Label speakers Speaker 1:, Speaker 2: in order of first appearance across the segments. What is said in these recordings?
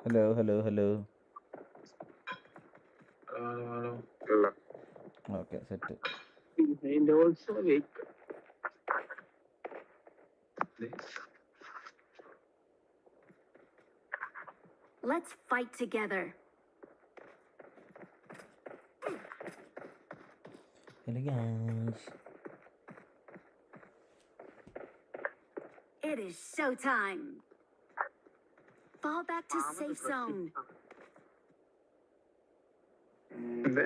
Speaker 1: Hello hello hello
Speaker 2: hello hello
Speaker 3: ഇല്ല
Speaker 1: okay set
Speaker 2: അതിന്റെ also wait
Speaker 4: Let's fight together.
Speaker 1: Hello guys
Speaker 4: It is showtime. Fall back to safe zone.
Speaker 3: എന്ത്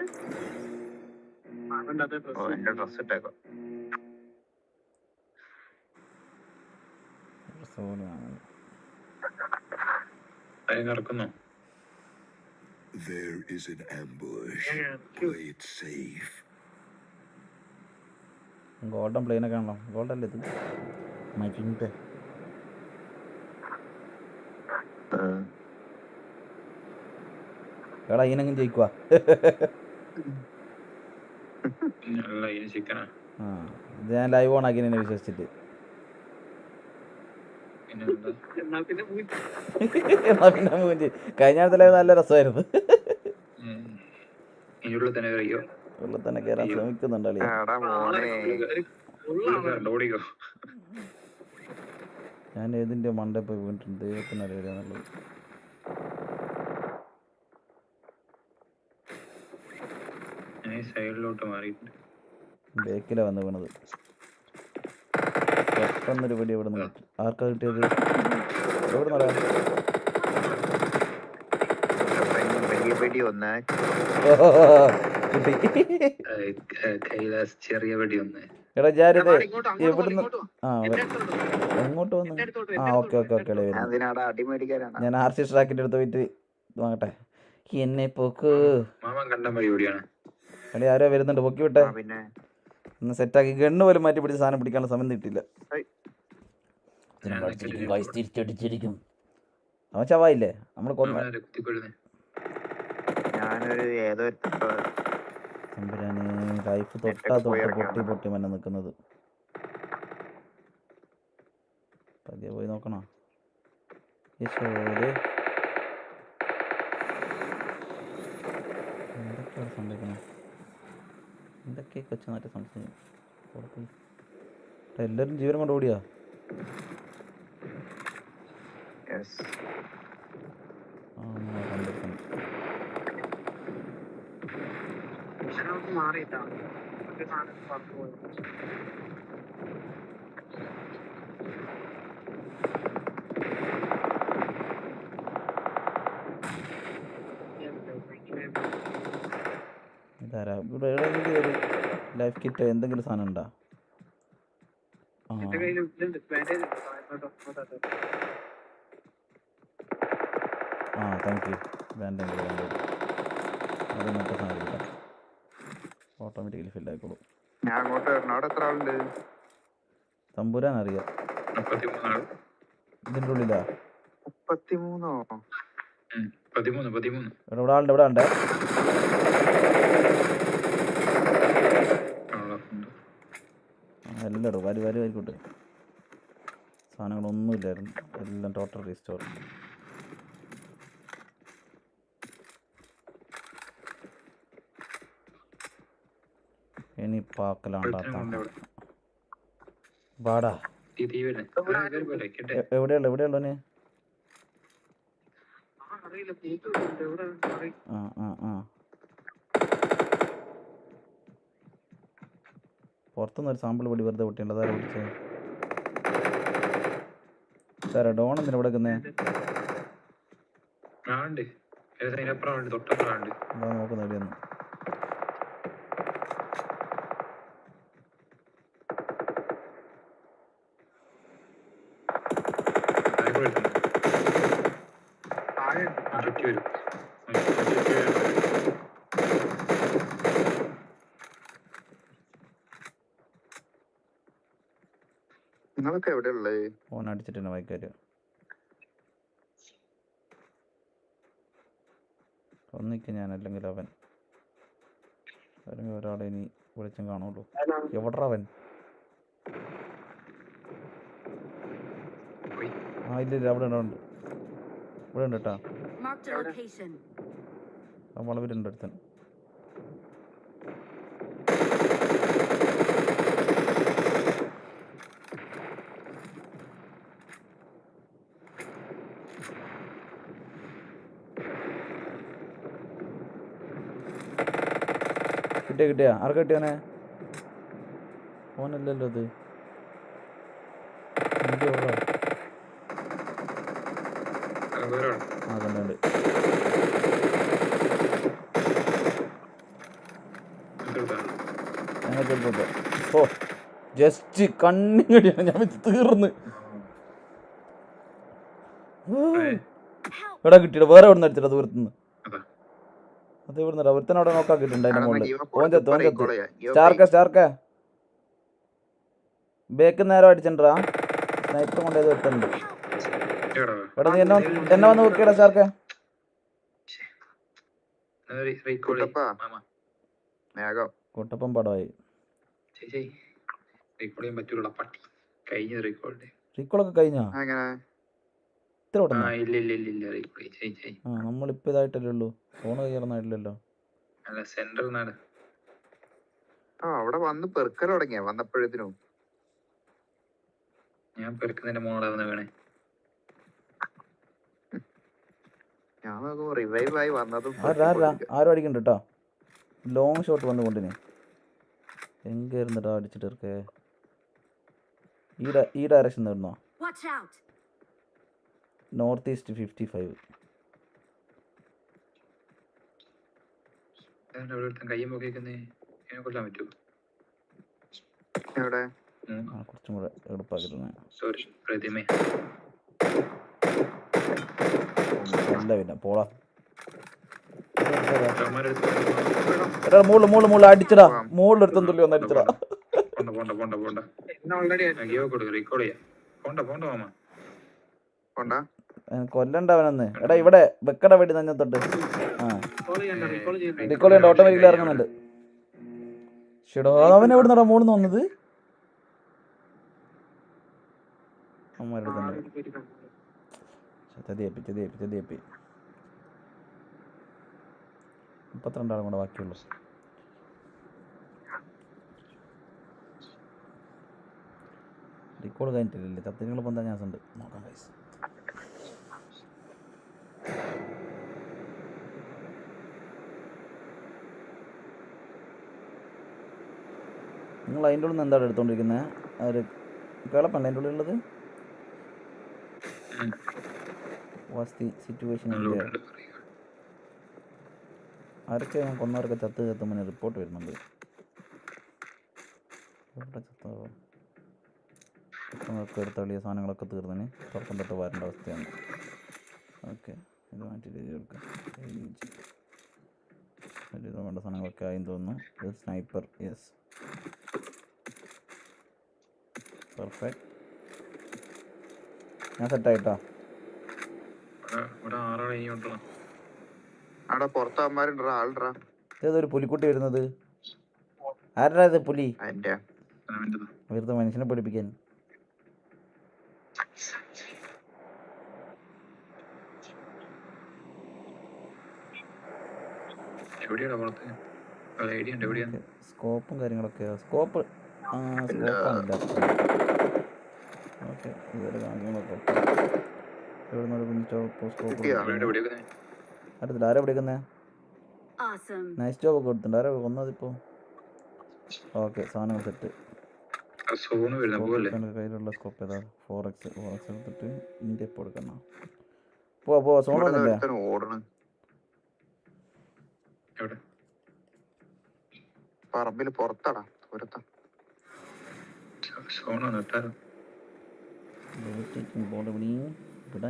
Speaker 3: ഓ എന്റെ dress ഇട്ടേക്കോ
Speaker 1: സോണാണ്
Speaker 2: നടക്കുന്നു
Speaker 5: There is an ambush. Play it safe.
Speaker 1: Golden പ്ലെയിനൊക്കെ ആണല്ലോ. Golden അല്ലേ ഇത്? മരിന്ത് എടാ ഇതിനെങ്കിലും ജയിക്കുക
Speaker 2: അല്ല ഇനി ചിക്കനാ.
Speaker 1: ആ ഇത് ഞാൻ ലൈവ് ഓൺ ആക്കി എന്നെ വിശ്വസിച്ചിട്ട്.
Speaker 2: പിന്നെ എന്താ
Speaker 1: എന്നാ പിന്നെ മൂഞ്ചി. കഴിഞ്ഞ ആഴ്ച ലൈവ് നല്ല രസമായിരുന്നു. ഉള്ളിൽ തന്നെ കയറാൻ ശ്രമിക്കുന്നുണ്ട് ഞാൻ ഏതിന്റെ മണ്ട പോയി വീണിട്ടുണ്ട്. ദൈവത്തിന് അറിയാന്നുള്ളത്
Speaker 2: ഞാൻ സൈഡിലോട്ട് മാറിയിട്ടുണ്ട്.
Speaker 1: ബേക്കിലാണ് വന്ന് വീണത്. പെട്ടെന്നൊരു വെടി എവിടെ നിന്ന് ആർക്കാ കിട്ടിയത്? എവിടെ നിന്നാ
Speaker 2: കൈലാസ് ചെറിയ വെടി ഒന്ന്
Speaker 1: എടാ ഞാനിത് എവിടുന്ന്? ആ എങ്ങോട്ട് വന്നു? ആ ഓക്കെ ഓക്കെ ഓക്കെ
Speaker 3: അതിനാടാ അടിമേടിക്കാനാണ്
Speaker 1: ഞാൻ ആർ സി ട്രാക്കിന്റെ അടുത്ത് പോയിട്ട് വാങ്ങട്ടെ. എന്നെ പൊക്ക്. എടേ ആരോ വരുന്നുണ്ട്. പൊക്കി വിട്ടെ.
Speaker 3: പിന്നെ.
Speaker 1: ഒന്ന് സെറ്റാക്കി. ഗണ്ണ് പോലും മാറ്റി പിടിച്ച് സാധനം പിടിക്കാനുള്ള സമയം കിട്ടില്ല
Speaker 3: ഐ.
Speaker 1: തിരിച്ചടിച്ചിരിക്കും. അവൻ ചവായില്ലേ? നമ്മൾ കൊന്ന.
Speaker 3: ഞാനൊരു ഏതോ
Speaker 1: തമ്പുരാന് ലൈഫ് തൊട്ടാ തൊട്ട് പൊട്ടി പൊട്ടി മന്നെ നിൽക്കുന്നത് പതിയെ പോയി നോക്കണോ? എന്തൊക്കെയാണ് എന്തൊക്കെ കൊച്ചു എല്ലാവരും ജീവനം കൊണ്ട് ഓടിയാ?
Speaker 3: Yes.
Speaker 1: ആ കണ്ടിരിക്കുന്നു
Speaker 2: മാറിയിട്ടാ
Speaker 1: ഇതാരാ? ഇവിടെ എവിടെയെങ്കിലും ഒരു ലൈഫ് കിറ്റ് എന്തെങ്കിലും സാധനം ഉണ്ടോ? ആ. താങ്ക് യു വേണ്ടെങ്കിൽ വേണ്ട അത് മറ്റേ സാധനം കിട്ടാം ഫിൽ ആയിക്കോളും
Speaker 3: ഞാൻ അങ്ങോട്ട് വരണം. അവിടെ എത്ര ആളുണ്ട്?
Speaker 1: തമ്പുരാൻ അറിയാം ഇതിന്റെ ഉള്ളിലാ?
Speaker 3: മുപ്പത്തിമൂന്നോ?
Speaker 2: പതിമൂന്ന് പതിമൂന്ന്.
Speaker 1: ഇവിടെ ഇവിടെ ആളുണ്ട്. ഇവിടെ ഉണ്ട് എല്ലാം വാരി വാരി വാരിക്കോട്ടെ. സാധനങ്ങളൊന്നും ഇല്ലായിരുന്നു എല്ലാം ടോട്ടൽ റീസ്റ്റോർ ഇനി പാക്കലാണ്ടാ
Speaker 2: ഒരുത്തനെ കൊണ്ട് അവിടെ.
Speaker 1: വാടാ.
Speaker 2: ഈ തീ വരുന്നേ. ആ, കേറി പോരെ, കേട്ടെ.
Speaker 1: എവിടെയുള്ള എവിടെയുള്ളവന് ആ ആ ആ പുറത്തുനിന്ന് ഒരു സാമ്പിൾ പൊടി വെറുതെ പൊട്ടിയുണ്ട് അതാരാ പിടിച്ചത് സാറേ ഡോൺ എന്തിനാ ഇവിടെ നിൽക്കുന്നേ? നോക്കുന്ന എവിടെയൊന്ന്
Speaker 3: നിങ്ങളൊക്കെ എവിടെ ഉള്ളത്
Speaker 1: ഫോൺ അടിച്ചിട്ടുണ്ട് വൈകാര് ഒന്നിക്ക് ഞാൻ അല്ലെങ്കിൽ അവൻ. അല്ലെങ്കിൽ ഒരാളെ ഇനി വിളിച്ചും കാണുള്ളൂ. എവിടാ അവൻ. ആ ഇല്ല ഇല്ല അവിടെ ഉണ്ട് ഇവിടെ ഉണ്ട് കേട്ടാ. വളവിലുണ്ട് അടുത്തൻ. കിട്ടിയ കിട്ടിയ. ആർക്ക് കിട്ടിയാനെ ഓനല്ലല്ലോ അത്. എനിക്ക് ഉള്ളോ?
Speaker 2: അത്
Speaker 1: ആ കണ്ടുണ്ട്
Speaker 2: എടുത്താണ്
Speaker 1: ഞങ്ങൾ ചെറുപ്പത്തെ ഓ ജസ്റ്റ് കണ്ണിങ്ങടിയാണ് ഞാൻ തീർന്ന്! എടാ കിട്ടിയിട്ട് വേറെ എവിടെ നിന്ന് അടിച്ചിട്ടാ ദൂരത്തുനിന്ന്?
Speaker 2: അതാ.
Speaker 1: ഇവിടുന്ന് നിന്ന് ഒരുത്തൻ അവിടെ
Speaker 3: ഇക്കോളയാ. ഇവൻ
Speaker 1: സ്റ്റാർക്ക സ്റ്റാർക്ക. ബേക്ക് നേരം അടിച്ചിട്ടാ സ്നൈപ്പർ കൊണ്ടേത് ഒരുത്തുണ്ട് എടാ നീ എന്നെ വന്ന്- എന്നെ വന്ന് നോക്കിയടാ സ്റ്റാർക്ക.
Speaker 3: കൂട്ടപ്പം.
Speaker 1: പടമായി
Speaker 2: ചേച്ചി റീകോൾ ചെയ്യാൻ പറ്റൂല പട്ടി. കഴിഞ്ഞ റീകോളിന്റെ
Speaker 1: റീക്കോളൊക്കെ കഴിഞ്ഞാ?
Speaker 3: ആ, എങ്ങനെ?
Speaker 1: ഇത്ര
Speaker 2: ആ
Speaker 1: നമ്മളിപ്പോ ഇതായിട്ടല്ലേ ഉള്ളൂ. ഫോൺ
Speaker 2: കയറുന്നായിട്ടില്ലല്ലോ
Speaker 3: ആ അവിടെ വന്ന് പെറുക്കൽ തുടങ്ങിയ വന്നപ്പോഴത്തിനും
Speaker 2: ഞാൻ പെരുക്കുന്നതിന്റെ മോളാവുന്ന വേണേ.
Speaker 3: ഞാൻ റിവൈവ് ആയി വന്നതും
Speaker 1: ആരാ ആരാ ആരും അടിക്കണ്ട കേട്ടോ. ലോങ് ഷോട്ട് വന്ന് കൊണ്ടിന്. എങ്ക ഇരുന്നിട്ടാ അടിച്ചിട്ട് ഈ direction
Speaker 4: Watch out!
Speaker 2: North east
Speaker 3: fifty
Speaker 1: five. കുറച്ചും കൂടെ
Speaker 2: പ്രതിമ.
Speaker 1: അല്ല പിന്നെ പോളാ എടാ മുകളിൽ മുകളിൽ മുകളിൽ അടിച്ചടാ. മുകളിൽ ഒരുത്തം തുള്ളി വന്ന് അടിച്ചടാ.
Speaker 2: പോണ്ട പോണ്ട പോണ്ട പോണ്ട ഗിയോ കൊടുക്ക് റീകോൾ ചെയ്യാം. പോണ്ട പോണ്ട മാമ.
Speaker 3: കൊണ്ടാ
Speaker 1: കൊല്ലണ്ടവനെന്ന്. എടാ ഇവിടെ വെക്കട വെടി തന്നെ തൊട്ട് ആ ചെയ്യണ്ട ഓട്ടോമാറ്റിക്കലി ഇറങ്ങുന്നുണ്ട്. ഷെടോ അവൻ എവിടെ നിന്നാ മൂന്ന് വന്നത്? അമ്മമാരുടെ തന്നെ. കൂടെ ബാക്കിയുള്ളൂ. റിക്കോൾ കഴിഞ്ഞിട്ടില്ലല്ലേ? ചത്തിരികൾ പൊന്താൻ ഞാൻ ഉണ്ട്. നോക്കാം ഗൈസ് നിങ്ങൾ അതിന്റെ ഉള്ളിൽ നിന്ന് എന്താണ് എടുത്തോണ്ടിരിക്കുന്നത് ഒരു കേളപ്പല്ല അതിന്റെ ഉള്ളിൽ ഉള്ളത് വാസ് ദി സിറ്റുവേഷൻ ആരൊക്കെ ഞാൻ കൊന്നവരൊക്കെ ചത്ത് ചത്തുമ്പോൾ റിപ്പോർട്ട് വരുന്നുണ്ട്. ചത്തവർക്ക് എടുത്തളിയ സാധനങ്ങളൊക്കെ തീർന്നതിന് തുറക്കം തൊട്ട് വരേണ്ട അവസ്ഥയാണ്. ഓക്കെ ഇത് മാറ്റിയിട്ട് ചേർക്കാം ഇത് വേണ്ട സാധനങ്ങളൊക്കെ ആയി തോന്നുന്നു. ഇത് സ്നൈപ്പർ യെസ് പെർഫെക്റ്റ് ഞാൻ സെറ്റായിട്ടോ ഇതേതൊരു പുലിക്കുട്ടി വരുന്നത്. ആരുടെ ഇത് പുലി? വെറുതെ മനുഷ്യനെ പഠിപ്പിക്കാൻ.
Speaker 2: എവിടെയാടാ പുറത്ത് അത് ഐഡിയ ഉണ്ട്. എവിടെയാണ്
Speaker 1: സ്കോപ്പും കാര്യങ്ങളൊക്കെ സ്കോപ്പ് ആ സ്കോപ്പാണ് ഓക്കെ. ഇതൊരു കാര്യങ്ങളൊക്കെ ഇവിടെ നിന്ന് കുഞ്ഞു ചോപ്പ് സ്കോപ്പ്
Speaker 3: കിട്ടിയോ?
Speaker 2: അവിടെ എവിടെയൊക്കെ
Speaker 1: അടുത്തില്ല ആരാ പിടിക്കുന്നത്
Speaker 4: Awesome.
Speaker 1: നൈസ് ജോബ് ഒക്കെ കൊടുത്തിട്ടുണ്ട്. ആരാ കൊന്നതിപ്പോൾ ഓക്കെ. സാധനങ്ങൾ സെറ്റ്. കയ്യിലുള്ള സ്കോപ്പ് ഏതാ? ഫോർ എക്സ് ഫോർ എക്സ് എടുത്തിട്ട് ഇന്ത്യ ഇപ്പോൾ എടുക്കണം പോവാ പോവാ. സോൺ
Speaker 3: ഇവിടെ
Speaker 1: വന്നില്ലേ
Speaker 3: ഒരുത്തൻ ഓടണ്
Speaker 2: എവിടെ?
Speaker 3: പറമ്പിൽ പുറത്താടാ ദൂരത്താ.
Speaker 2: സോണ് നട്ടാരോ?
Speaker 1: ബോൾ എവിടെയും? വിടാ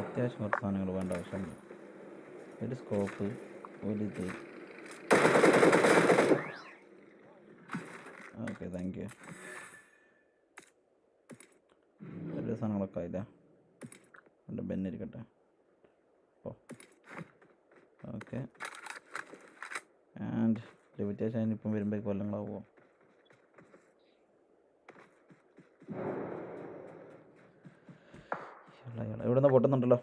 Speaker 1: അത്യാവശ്യം കുറച്ച് സാധനങ്ങൾ വേണ്ട ആവശ്യമുണ്ട് ഒരു സ്കോപ്പ് ഒരു ഇത്. ഓക്കെ താങ്ക് യു സാധനങ്ങളൊക്കെ ആയില്ല? എന്റെ ബെന്നിരിക്കട്ടെ. ഓ. ഓക്കെ. ആൻഡ് ലിമിറ്റേഷൻ ഇപ്പം വരുമ്പോൾ കൊല്ലങ്ങളാവുമോ ഇവിടെ നിന്ന് പൊട്ടുന്നുണ്ടല്ലോ.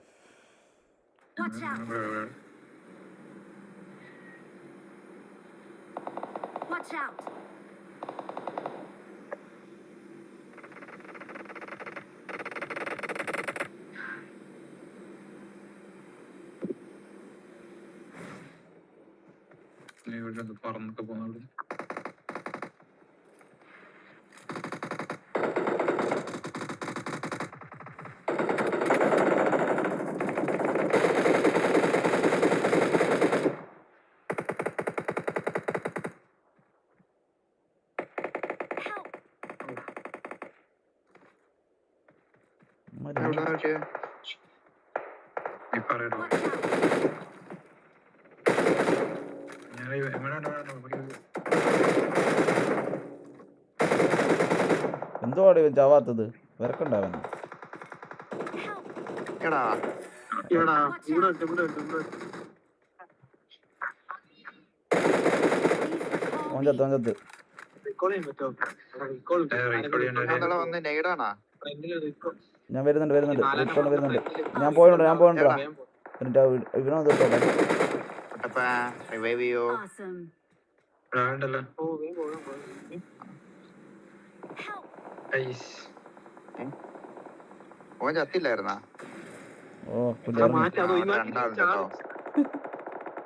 Speaker 4: Watch out! Watch out!
Speaker 2: ഇവിടെ നിന്ന് പറന്നൊക്കെ പോകുന്നുണ്ട്
Speaker 4: Help!
Speaker 1: ഇമ്മാതിരി
Speaker 3: എവിടെ നോക്കിയേ
Speaker 2: നീ പറയടോ
Speaker 4: Watch out!
Speaker 2: ഞാൻ വേണ്ട വേണ്ട വേണ്ട
Speaker 1: എന്തുവാടി ഇവൻ ചാവാത്തത് വിറക്കണ്ടാവൻ
Speaker 4: Help!
Speaker 3: എടാ
Speaker 4: Watch out!
Speaker 1: ഓൻ ചത്ത്
Speaker 3: ഇവൻ ചാവാത്തത്. നെയ്ഡാണാ
Speaker 1: ഞാൻ വരുന്നുണ്ട് വരുന്നുണ്ട്. വരുന്നുണ്ട്. ഞാൻ പോയിട്ടുണ്ട് ഞാൻ പോയിട്ടാ എന്നിട്ട് ഇവനോ
Speaker 3: റിവൈവ് ചെയ്യോ?
Speaker 4: Awesome.
Speaker 3: ഓൻ ചത്തില്ലായിരുന്നാ?
Speaker 1: ഓ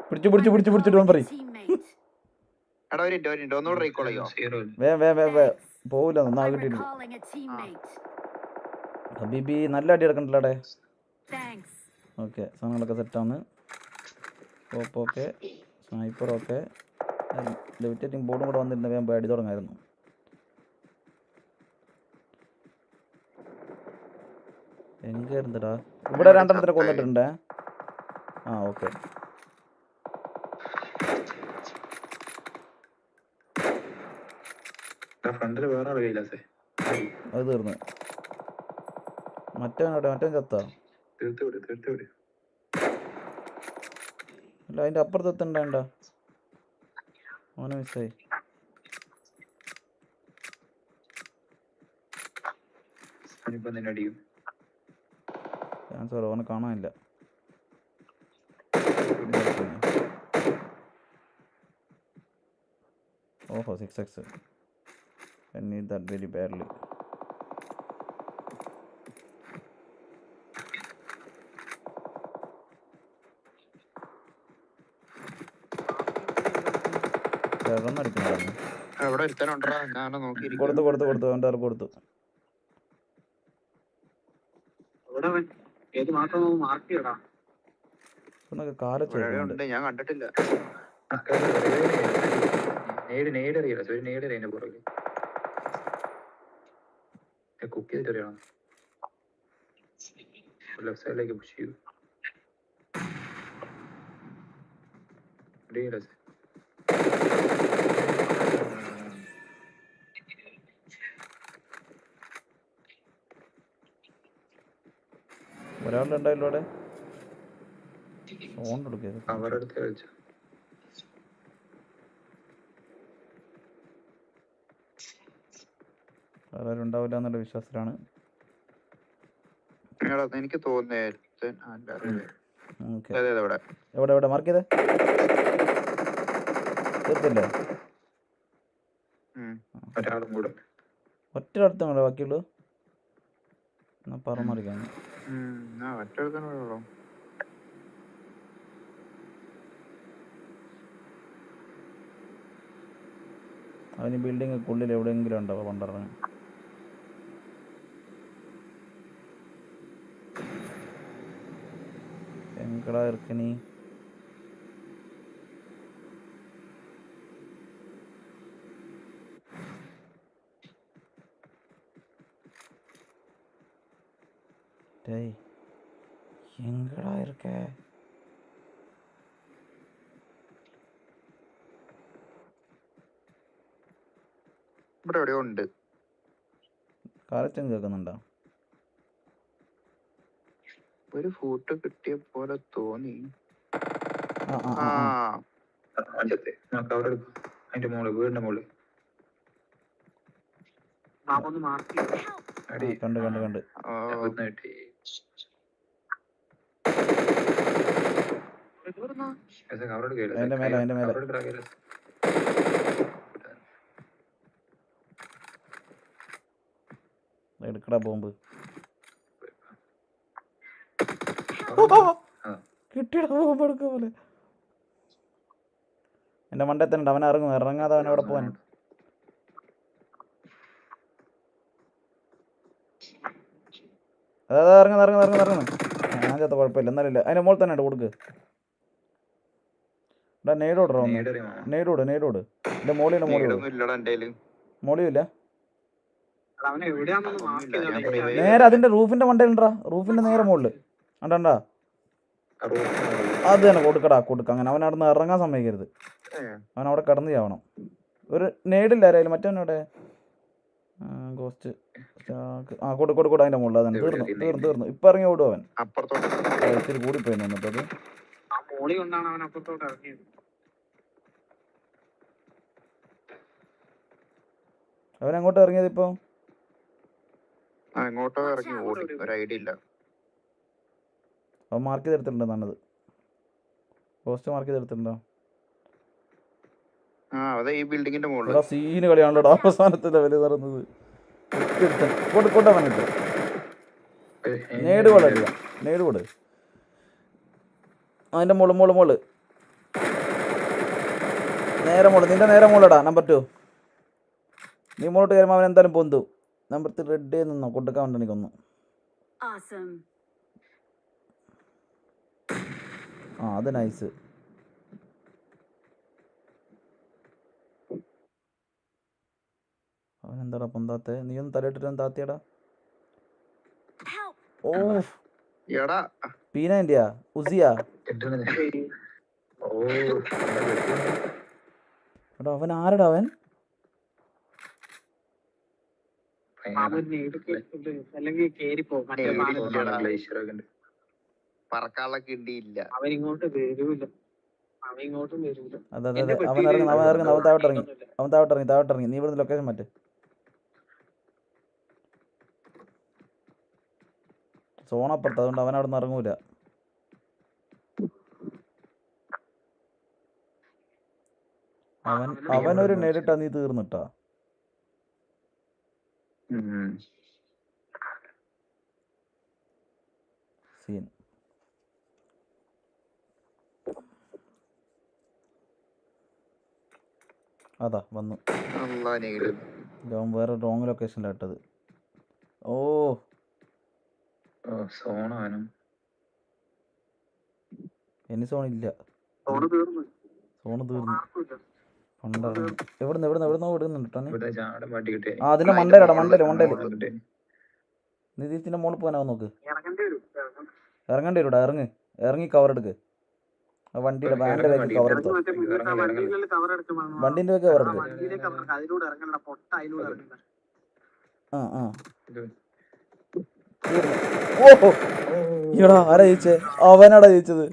Speaker 1: പിടിച്ചു പിടിച്ചു പിടിച്ചു പിടിച്ചിട്ട് പറയും.
Speaker 3: എടാ ഒരു മിനിറ്റ് ഒരു മിനിറ്റ്. ഒന്നുകൂടെ റീകോൾ ചെയ്യോ?
Speaker 1: വേ വേ വേ വേ. പോവില്ല. ഹബീബി നല്ല അടി എടുക്കണ്ടല്ലേ
Speaker 4: Thanks.
Speaker 1: ഓക്കെ സാധനങ്ങളൊക്കെ സെറ്റാണ് top okay sniper okay levitating ബോർഡും കൂടെ വന്നിരുന്ന വേഗം അടി തുടങ്ങായിരുന്നു. എങ്ക ഇരുന്നടാ ഇവിടെ രണ്ടെണ്ണത്തിന് കൊന്നിട്ടുണ്ട്. ആ ഓക്കെ. അത് തീർന്നു. മറ്റവൻ എവിടെ? മറ്റവൻ ചത്താ? അല്ല അതിന്റെ അപ്പുറത്ത് എത്തണ്ടേണ്ട ഓനെ മിസ്സായി.
Speaker 2: അവനിപ്പോ നിന്നെ അടിയും
Speaker 1: ചാൻസ് അവനെ കാണാനില്ല. ഓഹോ six X I need that
Speaker 3: very badly ഞാൻ
Speaker 1: കൊടുത്തു കൊടുത്തു കൊടുത്തു. അവന്റെ കൊടുത്തു.
Speaker 6: ഏത് മാസം മാർക്ക് ചെയ്യടാ
Speaker 3: ഞാൻ കണ്ടിട്ടില്ല.
Speaker 2: നേട് നേട് അറിയില്ല ഒരു നേട് അറിയാൻ പുറകിൽ കുക്ക് ചെയ്തിട്ട് അറിയണം. ലെഫ്റ്റ് സൈഡിലേക്ക് പുഷ് ചെയ്യൂ. അറിയില്ല
Speaker 1: ഒരാളുണ്ടായല്ലോ അവിടെ? ഫോൺ വേറെ ഉണ്ടാവില്ല എന്നുള്ള വിശ്വാസത്തിലാണ്.
Speaker 3: എനിക്ക്
Speaker 1: എവിടെ എവിടെ? മാർക്ക് ചെയ്തേ? തീർത്തില്ലേ? ഒറ്റ അടുത്താണല്ലോ ബാക്കിയുള്ളൂ. എന്നാ
Speaker 3: ആ ഒറ്റ
Speaker 1: അവന് ബിൽഡിംഗ് ഉള്ളിൽ എവിടെയെങ്കിലും ഉണ്ടാവും പണ്ടറിഞ്ഞ്? എങ്കടാ ഇറക്കനി
Speaker 3: ഇവിടെ എവിടെയോ ഉണ്ട്.
Speaker 1: കാലച്ചൻ കേൾക്കുന്നുണ്ടോ?
Speaker 3: ഒരു ഫോട്ടോ കിട്ടിയ പോലെ തോന്നി.
Speaker 1: ആ
Speaker 2: അഞ്ചത്തെ. അതിന്റെ മോൾ വീടിന്റെ മോൾ.
Speaker 1: കണ്ട് കണ്ട് കണ്ട്. അതിന്റെ മേലെ, അതിന്റെ മേലെ.
Speaker 2: എടുക്കടാ.
Speaker 1: ബോംബ്. കിട്ടിയടാ ബോംബ് എടുക്ക പോലെ. എന്റെ മണ്ടേ തന്നെ ഉണ്ട്. അവൻ ഇറങ്ങും. ഇറങ്ങാതെ അവൻ അവിടെ പോവാൻ? അതാ ഇറങ്ങുന്ന ഇറങ്ങുന്ന ഇറങ്ങുന്ന ഇറങ്ങുന്നു ഞാൻ ചത്ത കുഴപ്പമില്ല. എന്നാലില്ല ഇല്ല. അതിന്റെ മോൾ തന്നെ ഉണ്ട് കൊടുക്ക് നെയ്ഡോടോ നെയ്ഡോട് നെയ്ഡോട് എന്റെ മോളിയുടെ മോളിയോ
Speaker 3: നീടൊന്നും ഇല്ലടാ
Speaker 1: നേരെ അതിന്റെ റൂഫിന്റെ മണ്ടയിലുണ്ടാ? റൂഫിന്റെ നേരെ
Speaker 2: മുകളിൽ. മുകളിൽ.
Speaker 1: അത് തന്നെ കൊടുക്കടാ കൊടുക്ക. അങ്ങനെ അവൻ അവിടെ നിന്ന് ഇറങ്ങാൻ സമ്മതിക്കരുത്. അവൻ അവിടെ കടന്ന് ചാവണം. ഒരു നേടില്ല ആരായാലും മറ്റവനവിടെ ഗോസ്റ്റ് ആ കൊടു കൊടു കൊടു അതിന്റെ മുകളിൽ അതന്നെ. തീർന്നു തീർന്നു തീർന്നു. ഇപ്പൊ ഇറങ്ങി ഓടും അവൻ. ഇത്തിരി
Speaker 6: അവൻ അപ്പുറത്തോട്ട് ഇറങ്ങിയത്.
Speaker 1: അവൻ അങ്ങോട്ട് ഇറങ്ങിയത് ഇപ്പൊ?
Speaker 3: ആ, ഇറങ്ങി ഓടി. ഒരു ഐഡിയ ഇല്ല.
Speaker 1: അവൻ മാർക്ക് ചെയ്തെടുത്തിട്ടുണ്ട് നല്ലത്. പോസ്റ്റ് മാർക്ക് ചെയ്തെടുത്തിട്ടുണ്ടോ?
Speaker 3: ആ അതെ ഈ ബിൽഡിങ്ങിന്റെ മുകളിൽ
Speaker 1: സീന് കളിയാണല്ലോ അവസാനത്തെ ലെവൽ നടന്നത് കൊടു കൊണ്ടവൻ
Speaker 2: വന്നിട്ട്
Speaker 1: നേട് കൊള്ളല്ല നേട് കൊട്. അതിന്റെ മുൾ മുൾ മുൾ. നേരെ മോൾ നിന്റെ നേരെ മോളടാ നമ്പർ ടു നീ മോളോട്ട് കയറുമ്പോൾ അവൻ എന്തായാലും പൊന്തു. നമ്പർ ത്രീ റെഡ് നിന്നോ? കൊടുക്കാൻ വേണ്ടി എനിക്കൊന്ന് ആ അത് നൈസ് അവൻ എന്താടാ പൊന്താത്തെ? നീ ഒന്ന് തലയിട്ടിട്ട് താത്തിയടാ! ഓ
Speaker 3: എടാ.
Speaker 1: പീന ഇന്ത്യ ഉസിയാ. എടാ അവൻ ആരടാ അവൻ
Speaker 2: ഭയങ്കര
Speaker 6: അവൻ നേടിട്ട് അല്ലെങ്കിൽ കേറിപ്പോ മറ്റേ
Speaker 3: നേടി.
Speaker 6: പാലം.
Speaker 2: ഫോണാണ് glacier ഒക്കെ ഉണ്ട്.
Speaker 3: പറക്കാനുള്ള കിണ്ടിയില്ല.
Speaker 6: അവൻ വരൂല. അവൻ വരൂല.
Speaker 1: അതെ അതെ ഇറങ്ങി. അവൻ താവട്ട് ഇറങ്ങി താവട്ട് ഇറങ്ങി. നീ ഇവിടുന്ന് ലൊക്കേഷൻ മാറ്റ്. സോണപ്പുറത്ത് അതുകൊണ്ട് അവൻ അവിടെ നിന്ന് ഇറങ്ങൂല. അവൻ അവനൊരു നേരിട്ടാ നീ തീർന്നിട്ടാ. സീൻ അതാ വന്നു. വേറെ റോങ് ലൊക്കേഷനിലാണ് ഇട്ടത്. ഓ.
Speaker 2: സോണാനും
Speaker 1: സോണില്ല
Speaker 6: സോണ് തീർന്നു.
Speaker 1: സോണ് തീർന്നു. എവിടുന്ന് എവിടുന്ന്
Speaker 2: ഇവിടുന്ന് ഓടുന്നുണ്ട്
Speaker 1: ആ അതിന്റെ മണ്ടയിലടാ മണ്ടയിൽ മണ്ടയിൽ നിതീഷിന്റെ മോൾ പോകാനാവും നോക്ക്.
Speaker 6: ഇറങ്ങേണ്ടി വരും
Speaker 1: വരൂടാ ഇറങ്ങ്. ഇറങ്ങി കവർ എടുക്ക്. ആ വണ്ടിയുടെ വാന്റെ ബാക്കി കവർ എടുത്തു.
Speaker 6: ആ.
Speaker 1: വണ്ടിന്റെ ബാക്കി കവർ
Speaker 6: ആ
Speaker 1: എടുക്ക്.
Speaker 6: വണ്ടിയിലെ cover
Speaker 1: ഈടാ ആരാ ജയിച്ചേ? അവനാടാ ജയിച്ചത്.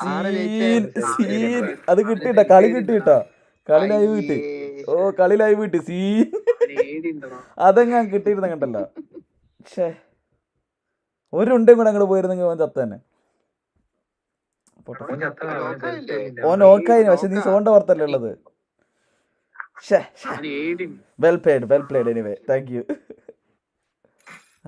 Speaker 1: സീൻ സീൻ അത് കിട്ടിട്ട കളി കിട്ടിട്ട കളി ലൈവ് കിട്ടി. ഓ കളി ലൈവ് കിട്ടി. സീൻ. അതെങ്ങാൻ കിട്ടിയിരുന്ന കണ്ടല്ലോ. ഷേ ഒരു ഉണ്ടും കൂടെ അങ്ങോട്ട് പോയിരുന്നെങ്കിൽ ഓൻ ചത്ത തന്നെ.
Speaker 2: ഓൻ
Speaker 1: ഓക്കായി പക്ഷെ നീ സോണ്ട പുറത്തല്ലേ ഉള്ളത്. Well played well played anyway thank you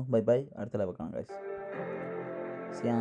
Speaker 1: பார்ப்போம் பை பாய் அடுத்த லைவ் வைக்கலாம் சியா